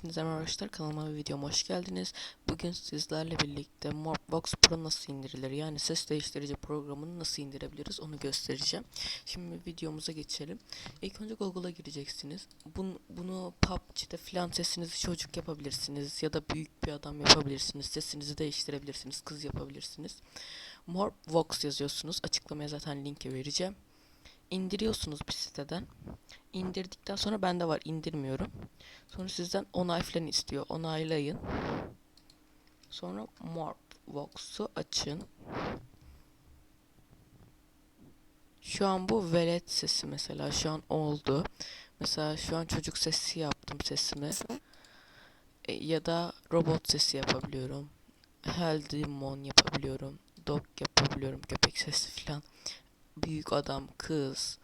Hepinize merhaba arkadaşlar kanalıma ve videoma hoş geldiniz. Bugün sizlerle birlikte Morpbox Pro nasıl indirilir yani ses değiştirici programını nasıl indirebiliriz onu göstereceğim. Şimdi videomuza geçelim. İlk önce Google'a gireceksiniz. Bunu, bunu PUBG'de filan sesinizi çocuk yapabilirsiniz ya da büyük bir adam yapabilirsiniz. Sesinizi değiştirebilirsiniz, kız yapabilirsiniz. Morpbox yazıyorsunuz. Açıklamaya zaten linki vereceğim. İndiriyorsunuz bir siteden. İndirdikten sonra bende var indirmiyorum. Sonra sizden onay falan istiyor. Onaylayın. Sonra Morphvox'u açın. Şu an bu velet sesi mesela şu an oldu. Mesela şu an çocuk sesi yaptım sesimi. E, ya da robot sesi yapabiliyorum. Heldimon yapabiliyorum. Dog yapabiliyorum. Köpek sesi falan. Büyük adam, kız,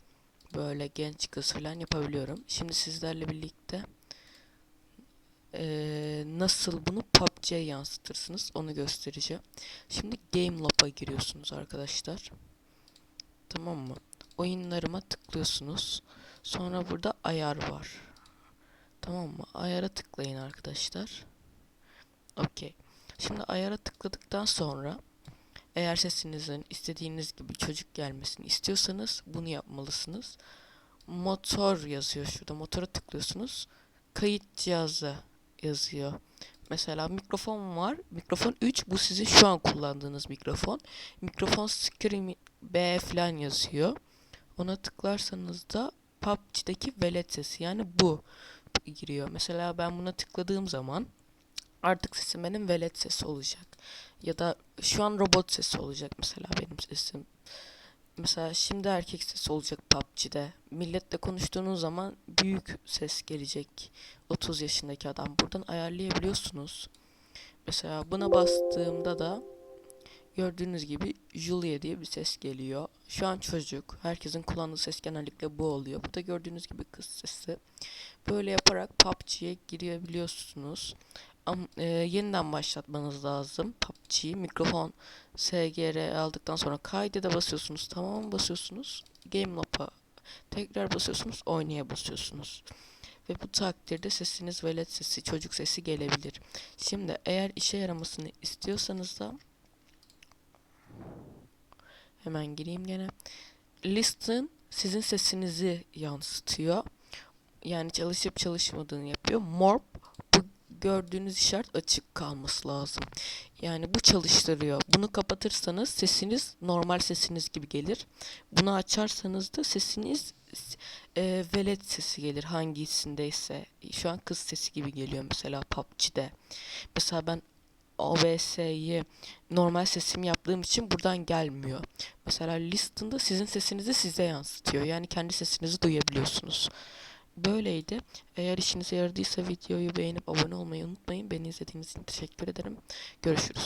böyle genç kız falan yapabiliyorum. Şimdi sizlerle birlikte eee, nasıl bunu PUBG'ye yansıtırsınız onu göstereceğim. Şimdi Game Lob'a giriyorsunuz arkadaşlar. Tamam mı? Oyunlarıma tıklıyorsunuz. Sonra burada ayar var. Tamam mı? Ayara tıklayın arkadaşlar. Okey. Şimdi ayara tıkladıktan sonra eğer sesinizin istediğiniz gibi çocuk gelmesini istiyorsanız bunu yapmalısınız. Motor yazıyor şurada. Motora tıklıyorsunuz. Kayıt cihazı yazıyor. Mesela mikrofon var. Mikrofon 3 bu sizin şu an kullandığınız mikrofon. Mikrofon Scream B falan yazıyor. Ona tıklarsanız da PUBG'deki velet sesi yani bu giriyor. Mesela ben buna tıkladığım zaman artık sesim benim velet sesi olacak. Ya da şu an robot sesi olacak mesela benim sesim. Mesela şimdi erkek sesi olacak PUBG'de. Milletle konuştuğunuz zaman büyük ses gelecek. 30 yaşındaki adam. Buradan ayarlayabiliyorsunuz. Mesela buna bastığımda da gördüğünüz gibi Julia diye bir ses geliyor. Şu an çocuk. Herkesin kullandığı ses genellikle bu oluyor. Burada gördüğünüz gibi kız sesi. Böyle yaparak PUBG'ye girebiliyorsunuz. Am, e, yeniden başlatmanız lazım PUBG'yi. Mikrofon SGR aldıktan sonra kaydede basıyorsunuz. Tamam basıyorsunuz. Game Lob'a tekrar basıyorsunuz. Oynaya basıyorsunuz. Ve bu takdirde sesiniz velet sesi, çocuk sesi gelebilir. Şimdi eğer işe yaramasını istiyorsanız da hemen gireyim gene. Listen sizin sesinizi yansıtıyor. Yani çalışıp çalışmadığını yapıyor. Morp gördüğünüz işaret açık kalması lazım. Yani bu çalıştırıyor. Bunu kapatırsanız sesiniz normal sesiniz gibi gelir. Bunu açarsanız da sesiniz e, velet sesi gelir hangisindeyse. Şu an kız sesi gibi geliyor mesela PUBG'de. Mesela ben OBS'yi normal sesim yaptığım için buradan gelmiyor. Mesela listen'da sizin sesinizi size yansıtıyor. Yani kendi sesinizi duyabiliyorsunuz. Böyleydi. Eğer işinize yaradıysa videoyu beğenip abone olmayı unutmayın. Beni izlediğiniz için teşekkür ederim. Görüşürüz.